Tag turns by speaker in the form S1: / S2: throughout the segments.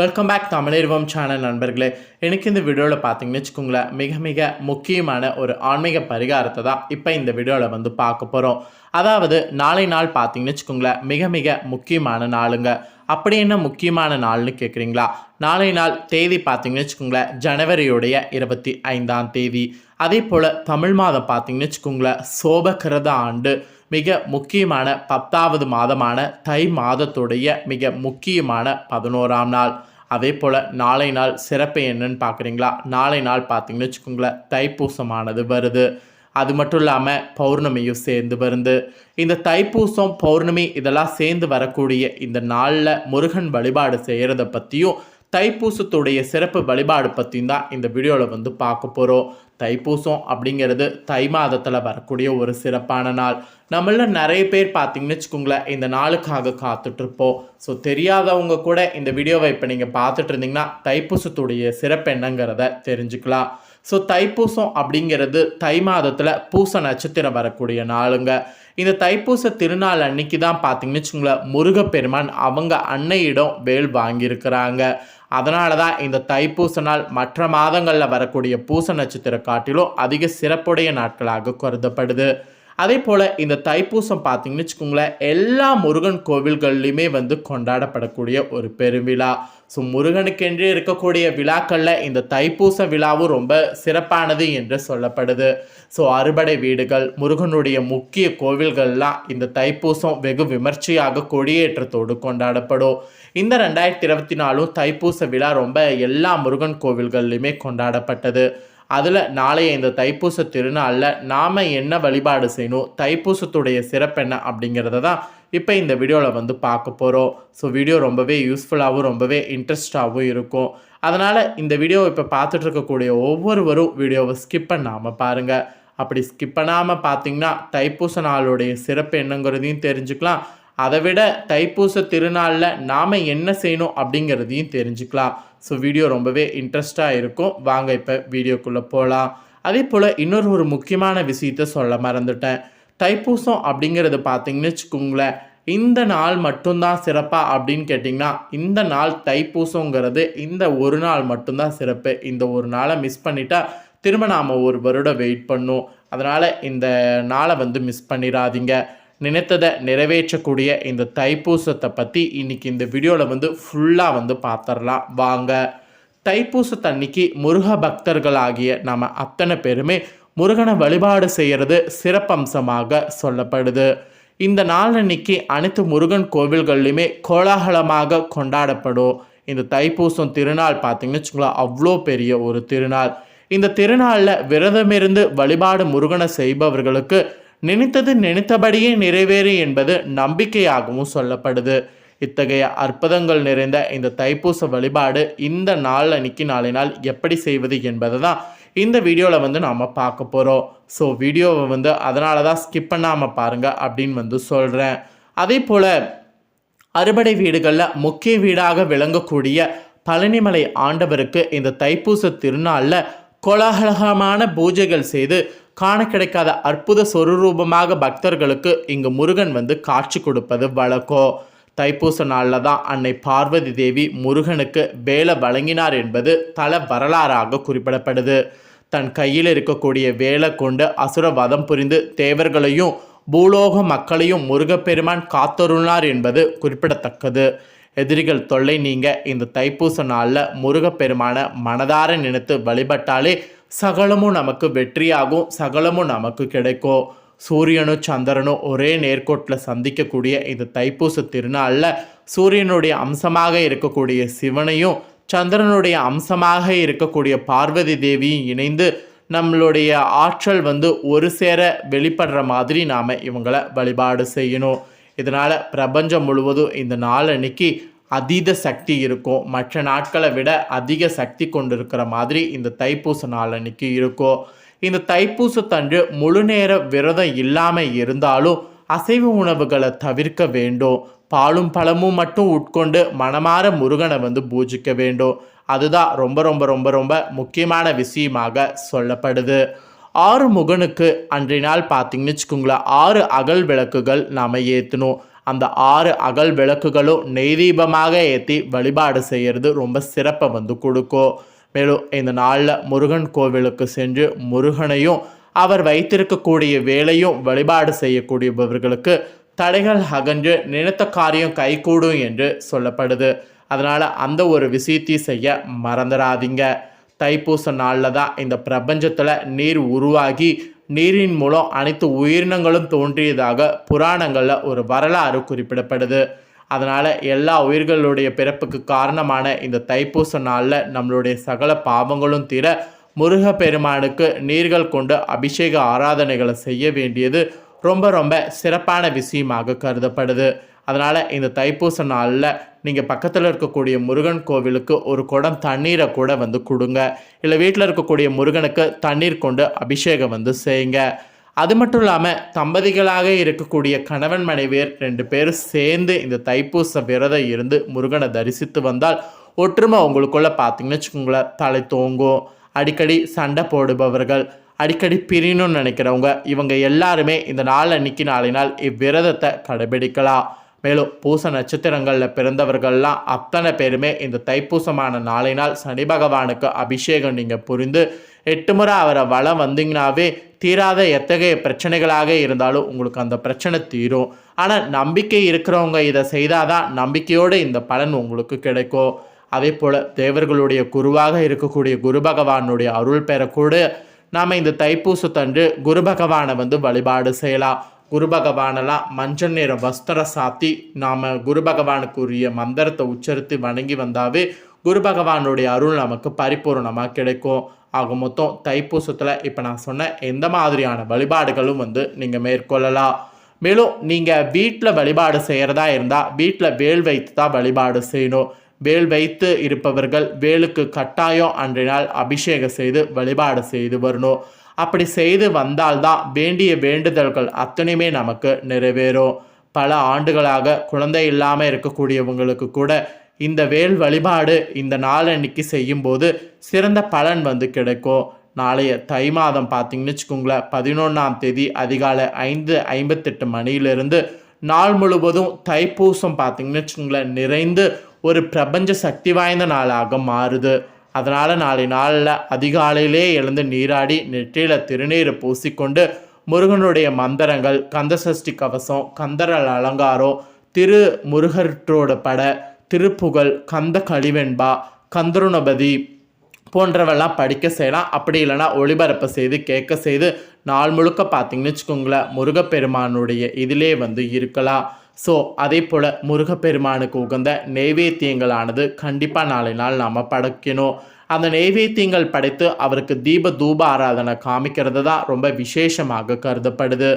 S1: Welcome back தமிழர்வம் channel நண்பர்களே. எனக்கு இந்த வீடியோவில் பார்த்தீங்கன்னு வச்சுக்கோங்களேன் மிக மிக முக்கியமான ஒரு ஆன்மீக பரிகாரத்தை தான் இப்போ இந்த வீடியோவில் வந்து பார்க்க போகிறோம் அதாவது நாளை நாள் பார்த்தீங்கன்னு வச்சுக்கோங்களேன் மிக மிக முக்கியமான நாளுங்க. அப்படி என்ன முக்கியமான நாள்னு கேட்குறீங்களா நாளை நாள் தேதி பார்த்தீங்கன்னு வச்சுக்கோங்களேன் ஜனவரியுடைய இருபத்தி ஐந்தாம் தேதி. அதே போல் தமிழ் மாதம் பார்த்தீங்கன்னு வச்சுக்கோங்களேன் சோபகிரத ஆண்டு. மிக முக்கியமான பத்தாவது மாதமான தை மாதத்துடைய மிக முக்கியமான பதினோராம் நாள். அதே போல் நாளை நாள் சிறப்பு என்னன்னு பார்க்குறீங்களா? நாளை நாள் பார்த்தீங்கன்னு வச்சுக்கோங்களேன் தைப்பூசமானது வருது. அது மட்டும் இல்லாமல் பௌர்ணமியும் சேர்ந்து வருது. இந்த தைப்பூசம் பௌர்ணமி இதெல்லாம் சேர்ந்து வரக்கூடிய இந்த நாளில் முருகன் வழிபாடு செய்கிறத பற்றியும் தைப்பூசத்துடைய சிறப்பு வழிபாடு பற்றியும் தான் இந்த வீடியோவில் வந்து பார்க்க போகிறோம் தைப்பூசம் அப்படிங்கிறது தை மாதத்தில் வரக்கூடிய ஒரு சிறப்பான நாள். நம்மள நிறைய பேர் பார்த்தீங்கன்னு வச்சுக்கோங்களேன் இந்த நாளுக்காக காத்துட்ருப்போம். ஸோ தெரியாதவங்க கூட இந்த வீடியோவை இப்போ நீங்கள் பார்த்துட்டு இருந்தீங்கன்னா தைப்பூசத்துடைய சிறப்பு என்னங்கிறத தெரிஞ்சுக்கலாம். ஸோ தைப்பூசம் அப்படிங்கிறது தை மாதத்தில் பூச நட்சத்திரம் வரக்கூடிய நாளுங்க. இந்த தைப்பூச திருநாள் அன்னைக்கு தான் பார்த்தீங்கன்னு வச்சுங்களேன் முருகப்பெருமான் அவங்க அன்னையிடம் வேல் வாங்கியிருக்கிறாங்க. அதனால தான் இந்த தைப்பூச நாள் மற்ற மாதங்களில் வரக்கூடிய பூச நட்சத்திர காட்டிலும் அதிக சிறப்புடைய நாட்களாக கருதப்படுது. அதே போல் இந்த தைப்பூசம் பார்த்தீங்கன்னு வச்சுக்கோங்களேன் எல்லா முருகன் கோவில்கள்லையுமே வந்து கொண்டாடப்படக்கூடிய ஒரு பெருவிழா. ஸோ முருகனுக்கென்றே இருக்கக்கூடிய விழாக்களில் இந்த தைப்பூச விழாவும் ரொம்ப சிறப்பானது என்று சொல்லப்படுது. ஸோ அறுபடை வீடுகள் முருகனுடைய முக்கிய கோவில்கள்லாம் இந்த தைப்பூசம் வெகு விமர்சையாக கொடியேற்றத்தோடு கொண்டாடப்படும். இந்த ரெண்டாயிரத்தி இருபத்தி நாலும் தைப்பூச விழா ரொம்ப எல்லா முருகன் கோவில்கள்லையுமே கொண்டாடப்பட்டது. அதில் நாளைய இந்த தைப்பூச திருநாளில் நாம் என்ன வழிபாடு செய்யணும்? தைப்பூசத்துடைய சிறப்பு என்ன அப்படிங்கிறத தான் இப்போ இந்த வீடியோவில் வந்து பார்க்க போகிறோம் ஸோ வீடியோ ரொம்பவே யூஸ்ஃபுல்லாகவும் ரொம்பவே இன்ட்ரெஸ்டாகவும் இருக்கும். அதனால் இந்த வீடியோவை இப்போ பார்த்துட்டு இருக்கக்கூடிய ஒவ்வொருவரும் வீடியோவை ஸ்கிப் பண்ணாமல் பாருங்கள் அப்படி ஸ்கிப் பண்ணாமல் பார்த்தீங்கன்னா தைப்பூச நாளுடைய சிறப்பு என்னங்கிறதையும் தெரிஞ்சுக்கலாம். அதை விட தைப்பூச திருநாளில் நாம் என்ன செய்யணும் அப்படிங்கிறதையும் தெரிஞ்சுக்கலாம். ஸோ வீடியோ ரொம்பவே இன்ட்ரெஸ்டாக இருக்கும். வாங்க இப்போ வீடியோக்குள்ளே போகலாம் அதே போல் இன்னொரு ஒரு முக்கியமான விஷயத்த சொல்ல மறந்துட்டேன். தைப்பூசம் அப்படிங்கிறது பார்த்தீங்கன்னு வச்சுக்கோங்களேன் இந்த நாள் மட்டும்தான் சிறப்பா அப்படின்னு கேட்டிங்கன்னா இந்த நாள் தைப்பூசங்கிறது இந்த ஒரு நாள் மட்டும்தான் சிறப்பு. இந்த ஒரு நாளை மிஸ் பண்ணிட்டா திரும்ப நாம் ஒரு வருடம் வெயிட் பண்ணும். அதனால் இந்த நாளை வந்து மிஸ் பண்ணிடாதீங்க. நினைத்ததை நிறைவேற்றக்கூடிய இந்த தைப்பூசத்தை பற்றி இன்னைக்கு இந்த வீடியோவில் வந்து ஃபுல்லாக வந்து பார்த்துடலாம் வாங்க. தைப்பூசத்தன்னைக்கு முருக பக்தர்களாகிய நம்ம அத்தனை பேருமே முருகனை வழிபாடு செய்கிறது சிறப்பம்சமாக சொல்லப்படுது. இந்த நாள் அன்னைக்கு அனைத்து முருகன் கோவில்கள்லையுமே கோலாகலமாக கொண்டாடப்படும். இந்த தைப்பூசம் திருநாள் பார்த்தீங்கன்னு வச்சுக்கோங்களேன் அவ்வளோ பெரிய ஒரு திருநாள். இந்த திருநாளில் விரதமிருந்து வழிபாடு முருகனை செய்பவர்களுக்கு நினைத்தது நினைத்தபடியே நிறைவேறு என்பது நம்பிக்கையாகவும் சொல்லப்படுது. இத்தகைய அற்புதங்கள் நிறைந்த இந்த தைப்பூச வழிபாடு இந்த நாள் அன்னைக்கு நாளை நாள் எப்படி செய்வது என்பதை தான் இந்த வீடியோவில் வந்து நாம் பார்க்க போகிறோம் ஸோ வீடியோவை வந்து அதனால தான் ஸ்கிப் பண்ணாமல் பாருங்கள் அப்படின்னு வந்து சொல்கிறேன் அதே போல் அறுபடை வீடுகளில் முக்கிய வீடாக விளங்கக்கூடிய பழனிமலை ஆண்டவருக்கு இந்த தைப்பூச திருநாளில் கோலாகலகமான பூஜைகள் செய்து காண கிடைக்காத அற்புத சொரூபமாக பக்தர்களுக்கு இங்கு முருகன் வந்து காட்சி கொடுப்பது வழக்கம். தைப்பூச நாளில் தான் அன்னை பார்வதி தேவி முருகனுக்கு வேலை வழங்கினார் என்பது தல வரலாறாக குறிப்பிடப்படுது. தன் கையில் இருக்கக்கூடிய வேலை கொண்டு அசுர வதம் புரிந்து தேவர்களையும் பூலோக மக்களையும் முருகப்பெருமான் காத்தருளார் என்பது குறிப்பிடத்தக்கது. எதிரிகள் தொல்லை நீங்க இந்த தைப்பூச நாளில் முருகப்பெருமான மனதார நினைத்து வழிபட்டாலே சகலமும் நமக்கு வெற்றியாகும் சகலமும் நமக்கு கிடைக்கும். சூரியனும் சந்திரனும் ஒரே நேர்கோட்டில் சந்திக்கக்கூடிய இந்த தைப்பூச திருநாளில் சூரியனுடைய அம்சமாக இருக்கக்கூடிய சிவனையும் சந்திரனுடைய அம்சமாக இருக்கக்கூடிய பார்வதி தேவியும் இணைந்து நம்மளுடைய ஆற்றல் வந்து ஒரு சேர வெளிப்படுற மாதிரி நாம் இவங்களை வழிபாடு செய்யணும். இதனால் பிரபஞ்சம் முழுவதும் இந்த நாளன்னைக்கு அதீத சக்தி இருக்கும். மற்ற நாட்களை விட அதிக சக்தி கொண்டிருக்கிற மாதிரி இந்த தைப்பூச நாள் அன்னைக்கு இருக்கும். இந்த தைப்பூசத்தன்று முழு நேர விரதம் இல்லாமல் இருந்தாலும் அசைவ உணவுகளை தவிர்க்க வேண்டும். பாலும் பழமும் மட்டும் உட்கொண்டு மனமாற முருகனை வந்து பூஜிக்க வேண்டும். அதுதான் ரொம்ப ரொம்ப ரொம்ப ரொம்ப முக்கியமான விஷயமாக சொல்லப்படுது. ஆறு முகனுக்கு அன்றைய நாள் பார்த்தீங்கன்னு வச்சுக்கோங்களேன் ஆறு அகல் விளக்குகள் நாம் ஏற்றணும் அந்த ஆறு அகல் விளக்குகளும் நெய் தீபமாக ஏற்றி வழிபாடு செய்கிறது ரொம்ப சிறப்பை வந்து கொடுக்கும் மேலும் இந்த நாளில் முருகன் கோவிலுக்கு சென்று முருகனையும் அவர் வைத்திருக்கக்கூடிய வேலையும் வழிபாடு செய்யக்கூடியவர்களுக்கு தடைகள் அகன்று நினைத்த காரியம் கைகூடும் என்று சொல்லப்படுது. அதனால் அந்த ஒரு விஷயத்தையும் செய்ய மறந்துடாதீங்க. தைப்பூச நாளில் தான் இந்த பிரபஞ்சத்தில் நீர் உருவாகி நீரின் மூலம் அனைத்து உயிரினங்களும் தோன்றியதாக புராணங்களில் ஒரு வரலாறு குறிப்பிடப்படுது. அதனால் எல்லா உயிர்களுடைய பிறப்புக்கு காரணமான இந்த தைப்பூச நாளில் நம்மளுடைய சகல பாவங்களும் தீர முருகப்பெருமானுக்கு நீர்கள் கொண்டு அபிஷேக ஆராதனைகளை செய்ய வேண்டியது ரொம்ப ரொம்ப சிறப்பான விஷயமாக கருதப்படுது. அதனால் இந்த தைப்பூச நாளில் நீங்கள் பக்கத்தில் இருக்கக்கூடிய முருகன் கோவிலுக்கு ஒரு குடம் தண்ணீரை கூட வந்து கொடுங்க. இல்லை வீட்டில் இருக்கக்கூடிய முருகனுக்கு தண்ணீர் கொண்டு அபிஷேகம் வந்து செய்யுங்க. அது மட்டும் இல்லாமல் தம்பதிகளாக இருக்கக்கூடிய கணவன் மனைவியர் ரெண்டு பேரும் சேர்ந்து இந்த தைப்பூச விரதம் இருந்து முருகனை தரிசித்து வந்தால் ஒற்றுமை உங்களுக்குள்ளே பார்த்தீங்கன்னு வச்சுக்கோங்களேன் தலை தோங்கும். அடிக்கடி சண்டை போடுபவர்கள் அடிக்கடி பிரியணும்னு நினைக்கிறவங்க இவங்க எல்லாருமே இந்த நாள் அன்னைக்கு நாளை நாள் இவ்விரதத்தை கடைபிடிக்கலாம். மேலும் பூச நட்சத்திரங்களில் பிறந்தவர்கள்லாம் அத்தனை பேருமே இந்த தைப்பூசமான நாளை நாள் சனி பகவானுக்கு அபிஷேகம் நீங்கள் புரிந்து எட்டு முறை அவரை வளம் வந்தீங்கனாவே தீராத எத்தகைய பிரச்சனைகளாக இருந்தாலும் உங்களுக்கு அந்த பிரச்சனை தீரும். ஆனால் நம்பிக்கை இருக்கிறவங்க இதை செய்தாதான் நம்பிக்கையோடு இந்த பலன் உங்களுக்கு கிடைக்கும். அதே போல் தேவர்களுடைய குருவாக இருக்கக்கூடிய குரு பகவானுடைய அருள் பெறக்கூட. நாம் இந்த தைப்பூசத்தன்று குரு பகவானை வந்து வழிபாடு செய்யலாம். குரு பகவானெல்லாம் மஞ்சள் நிற வஸ்திரம் சாத்தி நாம் குரு பகவானுக்குரிய மந்திரத்தை உச்சரித்து வணங்கி வந்தாவே குரு பகவானுடைய அருள் நமக்கு பரிபூர்ணமாக கிடைக்கும். ஆக மொத்தம் தைப்பூசத்தில் இப்போ நான் சொன்ன எந்த மாதிரியான வழிபாடுகளும் வந்து நீங்கள் மேற்கொள்ளலாம். மேலும் நீங்கள் வீட்டில் வழிபாடு செய்கிறதா இருந்தால் வீட்டில் வேல் வைத்து தான் வழிபாடு செய்யணும். வேல் வைத்து இருப்பவர்கள் வேலுக்கு கட்டாயம் அன்றைய நாள் அபிஷேகம் செய்து வழிபாடு செய்து வரணும். அப்படி செய்து வந்தால்தான் வேண்டிய வேண்டுதல்கள் அத்தனையுமே நமக்கு நிறைவேறும். பல ஆண்டுகளாக குழந்தை இல்லாமல் இருக்கக்கூடியவங்களுக்கு கூட இந்த வேல் வழிபாடு இந்த நாளன்னைக்கு செய்யும்போது சிறந்த பலன் வந்து கிடைக்கும். நாளைய தை மாதம் பார்த்தீங்கன்னு வச்சுக்கோங்களேன் பதினொன்றாம் தேதி அதிகாலை ஐந்து ஐம்பத்தெட்டு மணியிலிருந்து நாள் முழுவதும் தைப்பூசம் பார்த்தீங்கன்னு வச்சுக்கோங்களேன் நிறைந்து ஒரு பிரபஞ்ச சக்தி வாய்ந்த நாளாக மாறுது. அதனால் நாளை நாளில் அதிகாலையிலே எழுந்து நீராடி நெற்றியில் திருநீரை பூசிக்கொண்டு முருகனுடைய மந்திரங்கள் கந்தசஷ்டி கவசம் கந்தரல் அலங்காரம் திரு முருகற்றோட பட திருப்புகழ் கந்த கழிவெண்பா கந்தருணபதி போன்றவெல்லாம் படிக்க செய்யலாம். அப்படி இல்லைன்னா ஒளிபரப்பு செய்து கேட்க செய்து நாள் முழுக்க பார்த்தீங்கன்னு வச்சுக்கோங்களேன் முருகப்பெருமானுடைய இதிலே வந்து இருக்கலாம். ஸோ அதே போல் முருகப்பெருமானுக்கு உகந்த நெய்வேத்தியங்களானது கண்டிப்பாக நாளை நாள் நாம் படைக்கணும். அந்த நெய்வேத்தியங்கள் படைத்து அவருக்கு தீப தூப ஆராதனை காமிக்கிறது தான் ரொம்ப விசேஷமாக கருதப்படுது.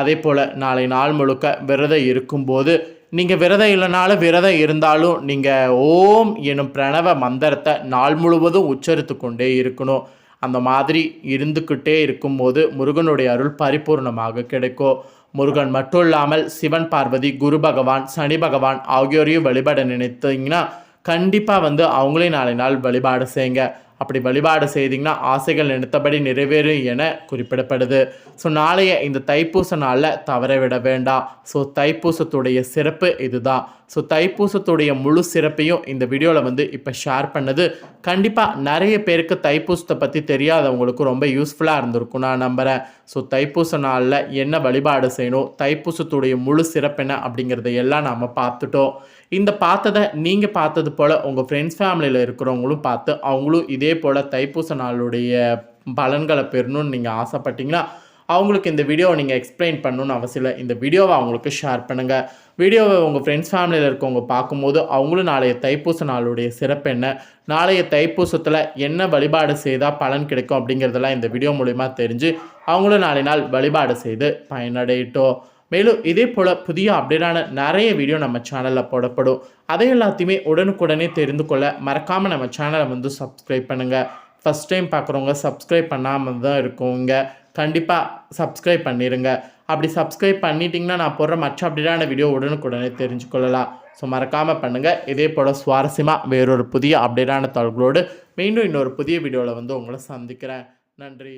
S1: அதே போல் நாளை நாள் முழுக்க விரதம் இருக்கும்போது நீங்கள் விரதம் இல்லைனாலும் விரதம் இருந்தாலும் நீங்கள் ஓம் எனும் பிரணவ மந்திரத்தை நாள் முழுவதும் உச்சரித்து கொண்டே இருக்கணும். அந்த மாதிரி இருந்துக்கிட்டே இருக்கும்போது முருகனுடைய அருள் பரிபூர்ணமாக கிடைக்கும். முருகன் மட்டும் இல்லாமல் சிவன் பார்வதி குரு பகவான் சனி பகவான் ஆகியோரையும் வழிபட நினைத்தீங்கன்னா கண்டிப்பாக வந்து அவங்களையும் நாளை நாள் வழிபாடு செய்யுங்க. அப்படி வழிபாடு செய்தீங்கன்னா ஆசைகள் நினைத்தபடி நிறைவேறும் என குறிப்பிடப்படுது. ஸோ நாளைய இந்த தைப்பூச நாளில் தவற விட வேண்டாம். ஸோ தைப்பூசத்துடைய சிறப்பு இதுதான். ஸோ தைப்பூசத்துடைய முழு சிறப்பையும் இந்த வீடியோவில் வந்து இப்போ ஷேர் பண்ணது. கண்டிப்பாக நிறைய பேருக்கு தைப்பூசத்தை பற்றி தெரியாதவங்களுக்கு ரொம்ப யூஸ்ஃபுல்லாக இருந்திருக்கும் நான் நம்புகிறேன் ஸோ தைப்பூச நாளில் என்ன வழிபாடு செய்யணும் தைப்பூசத்துடைய முழு சிறப்பு என்ன அப்படிங்கிறத எல்லாம் நாம் பார்த்துட்டோம். இந்த பார்த்ததை நீங்கள் பார்த்தது போல் உங்கள் ஃப்ரெண்ட்ஸ் ஃபேமிலியில் இருக்கிறவங்களும் பார்த்து அவங்களும் இதே போல் தைப்பூச நாளுடைய பலன்களை பெறணும்னு நீங்கள் ஆசைப்பட்டீங்கன்னா அவங்களுக்கு இந்த வீடியோவை நீங்கள் எக்ஸ்பிளைன் பண்ணணும்னு அவசியம் இல்லை. இந்த வீடியோவை அவங்களுக்கு ஷேர் பண்ணுங்கள் வீடியோவை உங்கள் ஃப்ரெண்ட்ஸ் ஃபேமிலியில் இருக்கவங்க பார்க்கும்போது அவங்களும் நாளைய தைப்பூச நாளுடைய சிறப்பு என்ன? நாளைய தைப்பூசத்தில் என்ன வழிபாடு செய்தால் பலன் கிடைக்கும் அப்படிங்கிறதெல்லாம் இந்த வீடியோ மூலிமா தெரிஞ்சு அவங்களும் நாளை நாள் வழிபாடு செய்து பயனடையிட்டோம். மேலும் இதே போல் புதிய அப்டேட்டான நிறைய வீடியோ நம்ம சேனலில் போடப்படும். அதை எல்லாத்தையுமே உடனுக்குடனே தெரிந்து கொள்ள மறக்காமல் நம்ம சேனலை வந்து சப்ஸ்கிரைப் பண்ணுங்கள் ஃபஸ்ட் டைம் பார்க்குறவங்க சப்ஸ்கிரைப் பண்ணாமல் தான் இருக்கவங்க கண்டிப்பாக சப்ஸ்கிரைப் பண்ணிடுங்க அப்படி சப்ஸ்கிரைப் பண்ணிட்டீங்கன்னா நான் போடுற மற்ற அப்டேட்டான வீடியோ உடனுக்குடனே தெரிஞ்சுக்கொள்ளலாம். ஸோ மறக்காமல் பண்ணுங்கள் இதே போல் சுவாரஸ்யமாக வேறொரு புதிய அப்டேட்டான தகவலோடு மீண்டும் இன்னொரு புதிய வீடியோவில் வந்து உங்களை சந்திக்கிறேன். நன்றி.